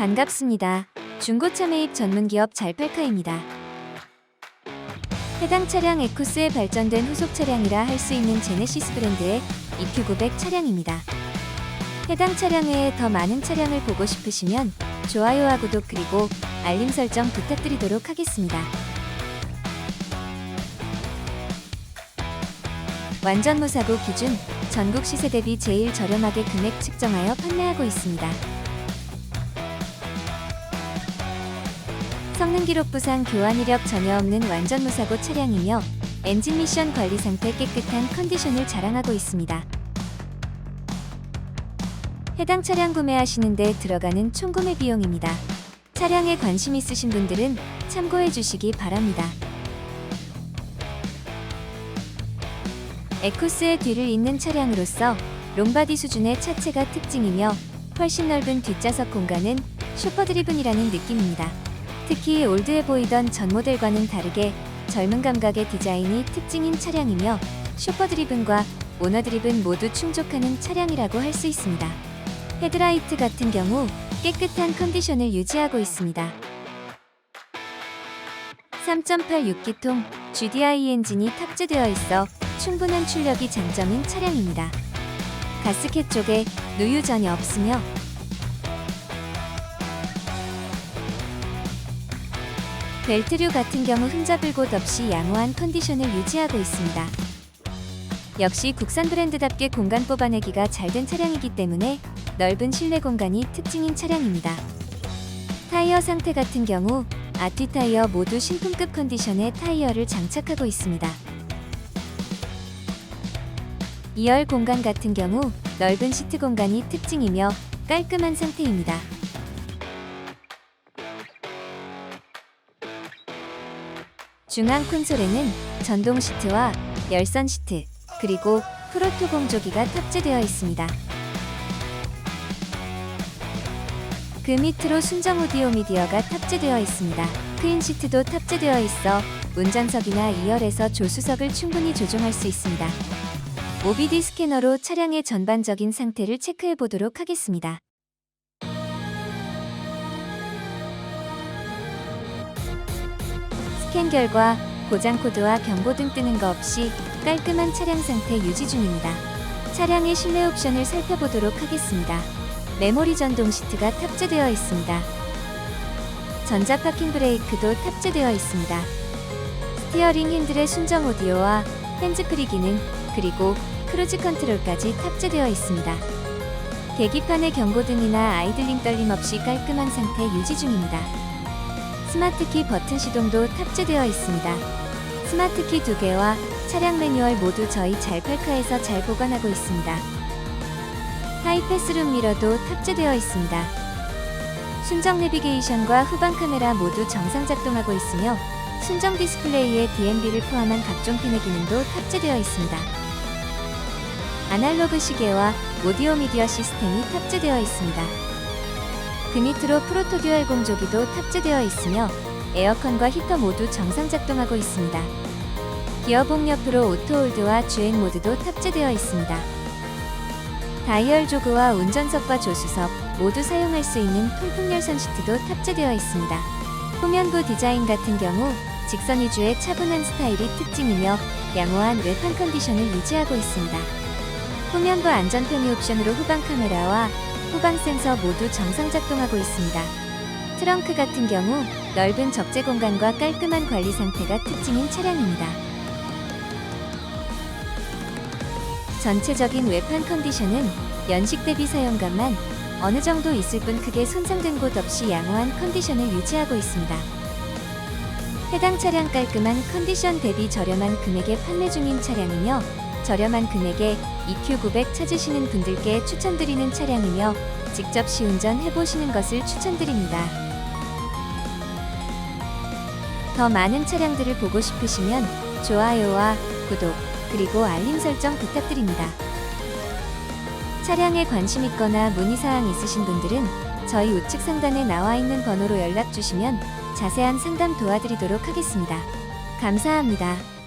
반갑습니다. 중고차 매입 전문 기업 잘팔카입니다. 해당 차량 에쿠스에 발전된 후속 차량이라 할 수 있는 제네시스 브랜드의 EQ900 차량입니다. 해당 차량 외에 더 많은 차량을 보고 싶으시면 좋아요와 구독 그리고 알림 설정 부탁드리도록 하겠습니다. 완전 무사고 기준 전국 시세 대비 제일 저렴하게 금액 측정하여 판매하고 있습니다. 성능 기록 부상 교환 이력 전혀 없는 완전 무사고 차량이며 엔진 미션 관리 상태 깨끗한 컨디션을 자랑하고 있습니다. 해당 차량 구매하시는데 들어가는 총 구매 비용입니다. 차량에 관심 있으신 분들은 참고해 주시기 바랍니다. 에쿠스의 뒤를 잇는 차량으로서 롬바디 수준의 차체가 특징이며 훨씬 넓은 뒷좌석 공간은 슈퍼드리븐이라는 느낌입니다. 특히 올드해 보이던 전 모델과는 다르게 젊은 감각의 디자인이 특징인 차량이며 슈퍼드리븐과 오너드리븐 모두 충족하는 차량이라고 할 수 있습니다. 헤드라이트 같은 경우 깨끗한 컨디션을 유지하고 있습니다. 3.86기통 GDI 엔진이 탑재되어 있어 충분한 출력이 장점인 차량입니다. 가스켓 쪽에 누유 전혀 없으며 벨트류 같은 경우 흠잡을 곳 없이 양호한 컨디션을 유지하고 있습니다. 역시 국산 브랜드답게 공간 뽑아내기가 잘 된 차량이기 때문에 넓은 실내 공간이 특징인 차량입니다. 타이어 상태 같은 경우 앞뒤 타이어 모두 신품급 컨디션의 타이어를 장착하고 있습니다. 2열 공간 같은 경우 넓은 시트 공간이 특징이며 깔끔한 상태입니다. 중앙 콘솔에는 전동 시트와 열선 시트, 그리고 프로토 공조기가 탑재되어 있습니다. 그 밑으로 순정 오디오 미디어가 탑재되어 있습니다. 크인 시트도 탑재되어 있어 운전석이나 2열에서 조수석을 충분히 조종할 수 있습니다. OBD 스캐너로 차량의 전반적인 상태를 체크해 보도록 하겠습니다. 스캔 결과 고장 코드와 경고등 뜨는 거 없이 깔끔한 차량 상태 유지 중입니다. 차량의 실내 옵션을 살펴보도록 하겠습니다. 메모리 전동 시트가 탑재되어 있습니다. 전자 파킹 브레이크도 탑재되어 있습니다. 스티어링 핸들의 순정 오디오와 핸즈프리 기능 그리고 크루즈 컨트롤까지 탑재되어 있습니다. 계기판의 경고등이나 아이들링 떨림 없이 깔끔한 상태 유지 중입니다. 스마트키 버튼 시동도 탑재되어 있습니다. 스마트키 두 개와 차량 매뉴얼 모두 저희 잘팔카에서 잘 보관하고 있습니다. 하이 패스룸 미러도 탑재되어 있습니다. 순정 내비게이션과 후방 카메라 모두 정상 작동하고 있으며 순정 디스플레이에 DMB를 포함한 각종 핀의 기능도 탑재되어 있습니다. 아날로그 시계와 오디오 미디어 시스템이 탑재되어 있습니다. 그 밑으로 프로토 듀얼 공조기도 탑재되어 있으며 에어컨과 히터 모두 정상 작동하고 있습니다. 기어봉 옆으로 오토홀드와 주행 모드도 탑재되어 있습니다. 다이얼 조그와 운전석과 조수석 모두 사용할 수 있는 통풍 열선 시트도 탑재되어 있습니다. 후면부 디자인 같은 경우 직선 위주의 차분한 스타일이 특징이며 양호한 외판 컨디션을 유지하고 있습니다. 후면부 안전 편의 옵션으로 후방 카메라와 후방 센서 모두 정상 작동하고 있습니다. 트렁크 같은 경우 넓은 적재 공간과 깔끔한 관리 상태가 특징인 차량입니다. 전체적인 외판 컨디션은 연식 대비 사용감만 어느 정도 있을 뿐 크게 손상된 곳 없이 양호한 컨디션을 유지하고 있습니다. 해당 차량 깔끔한 컨디션 대비 저렴한 금액에 판매 중인 차량이며 저렴한 금액에 EQ900 찾으시는 분들께 추천드리는 차량이며 직접 시운전 해보시는 것을 추천드립니다. 더 많은 차량들을 보고 싶으시면 좋아요와 구독, 그리고 알림 설정 부탁드립니다. 차량에 관심 있거나 문의사항 있으신 분들은 저희 우측 상단에 나와 있는 번호로 연락 주시면 자세한 상담 도와드리도록 하겠습니다. 감사합니다.